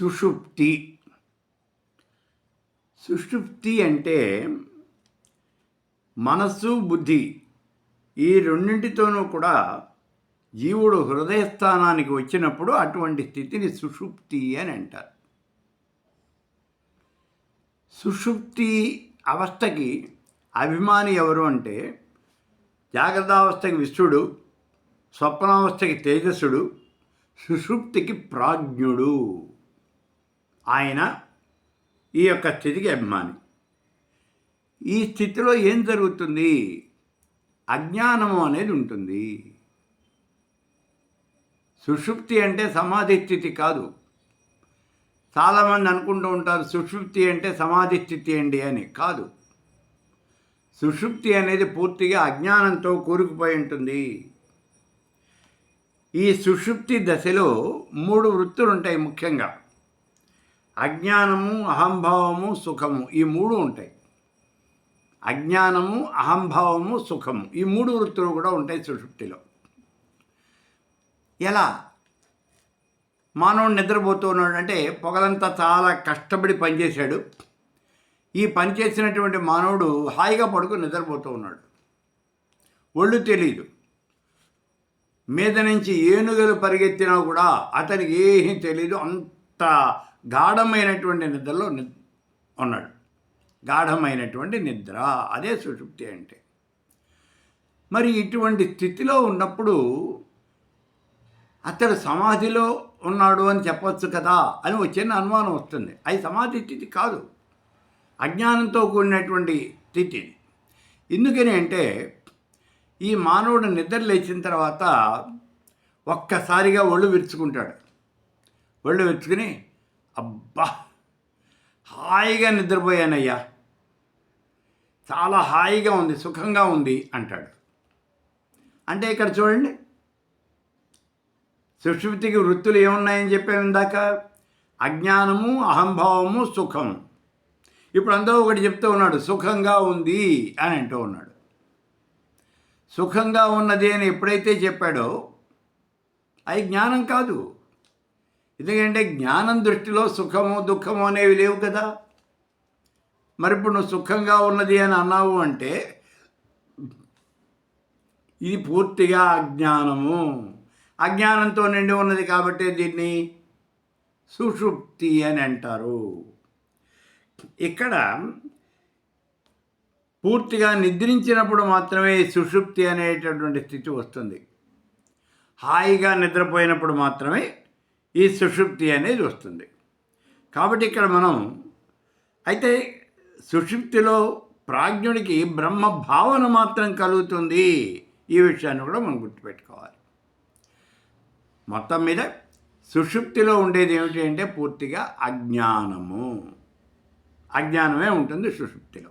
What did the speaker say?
సుషుప్తి. సుషుప్తి అంటే మనస్సు బుద్ధి ఈ రెండింటితోనూ కూడా జీవుడు హృదయస్థానానికి వచ్చినప్పుడు అటువంటి స్థితిని సుషుప్తి అని అంటారు. సుషుప్తి అవస్థకి అభిమాని ఎవరు అంటే జాగ్రత్తావస్థకి విశ్వడు స్వప్నావస్థకి తేజస్సుడు సుషుప్తికి ప్రాజ్ఞుడు. ఆయన ఈ యొక్క స్థితికి అభిమాని. ఈ స్థితిలో ఏం జరుగుతుంది? అజ్ఞానము అనేది ఉంటుంది. సుషుప్తి అంటే సమాధి స్థితి కాదు. చాలామంది అనుకుంటూ ఉంటారు సుషుప్తి అంటే సమాధి స్థితి అండి అని. కాదు. సుషుప్తి అనేది పూర్తిగా అజ్ఞానంతో కూరుకుపోయి ఉంటుంది. ఈ సుషుప్తి దశలో మూడు వృత్తులు ఉంటాయి ముఖ్యంగా. అజ్ఞానము అహంభావము సుఖము ఈ మూడు ఉంటాయి. అజ్ఞానము అహంభావము సుఖము ఈ మూడు వృత్తులు కూడా ఉంటాయి సుషుప్తిలో ఎలా? మానవుడు నిద్రపోతూ ఉన్నాడు అంటే పొగలంతా చాలా కష్టపడి పనిచేశాడు. ఈ పని చేసినటువంటి మానవుడు హాయిగా పడుకుని నిద్రపోతూ ఉన్నాడు. ఒళ్ళు తెలియదు మీద నుంచి ఏనుగలు పరిగెత్తినా కూడా అతనికి ఏమీ తెలియదు అంత గాఢమైనటువంటి నిద్రలో ఉన్నాడు. గాఢమైనటువంటి నిద్ర అదే సుషుప్తి అంటే. మరి ఇటువంటి స్థితిలో ఉన్నప్పుడు అతడు సమాధిలో ఉన్నాడు అని చెప్పొచ్చు కదా అని ఒక చిన్న అనుమానం వస్తుంది. అది సమాధి స్థితి కాదు. అజ్ఞానంతో కూడినటువంటి స్థితి. ఎందుకని అంటే ఈ మానవుడు నిద్ర లేచిన తర్వాత ఒక్కసారిగా ఒళ్ళు విరుచుకుంటాడు. ఒళ్ళు విరుచుకుని అబ్బా హాయిగా నిద్రపోయానయ్యా. చాలా హాయిగా ఉంది సుఖంగా ఉంది అంటాడు. అంటే ఇక్కడ చూడండి సుషుప్తికి వృత్తులు ఏమున్నాయని చెప్పాము ఇందాక? అజ్ఞానము అహంభావము సుఖము ఇప్పుడు అందరూ ఒకటి చెప్తూ ఉన్నాడు సుఖంగా ఉంది అని అంటూ ఉన్నాడు. సుఖంగా ఉన్నది అని ఎప్పుడైతే చెప్పాడో అది జ్ఞానం కాదు. ఎందుకంటే జ్ఞానం దృష్టిలో సుఖము దుఃఖము అనేవి లేవు కదా. మరి ఇప్పుడు నువ్వు సుఖంగా ఉన్నది అని అన్నావు అంటే ఇది పూర్తిగా అజ్ఞానము. అజ్ఞానంతో నిండి ఉన్నది కాబట్టి దీన్ని సుషుప్తి అని అంటారు. ఇక్కడ పూర్తిగా నిద్రించినప్పుడు మాత్రమే సుషుప్తి అనేటటువంటి స్థితి వస్తుంది. హాయిగా నిద్రపోయినప్పుడు మాత్రమే ఈ సుషుప్తి అనేది వస్తుంది. కాబట్టి ఇక్కడ మనం అయితే సుషుప్తిలో ప్రాజ్ఞుడికి బ్రహ్మ భావన మాత్రం కలుగుతుంది. ఈ విషయాన్ని కూడా మనం గుర్తుపెట్టుకోవాలి. మొత్తం మీద సుషుప్తిలో ఉండేది ఏమిటి అంటే పూర్తిగా అజ్ఞానము. అజ్ఞానమే ఉంటుంది సుషుప్తిలో.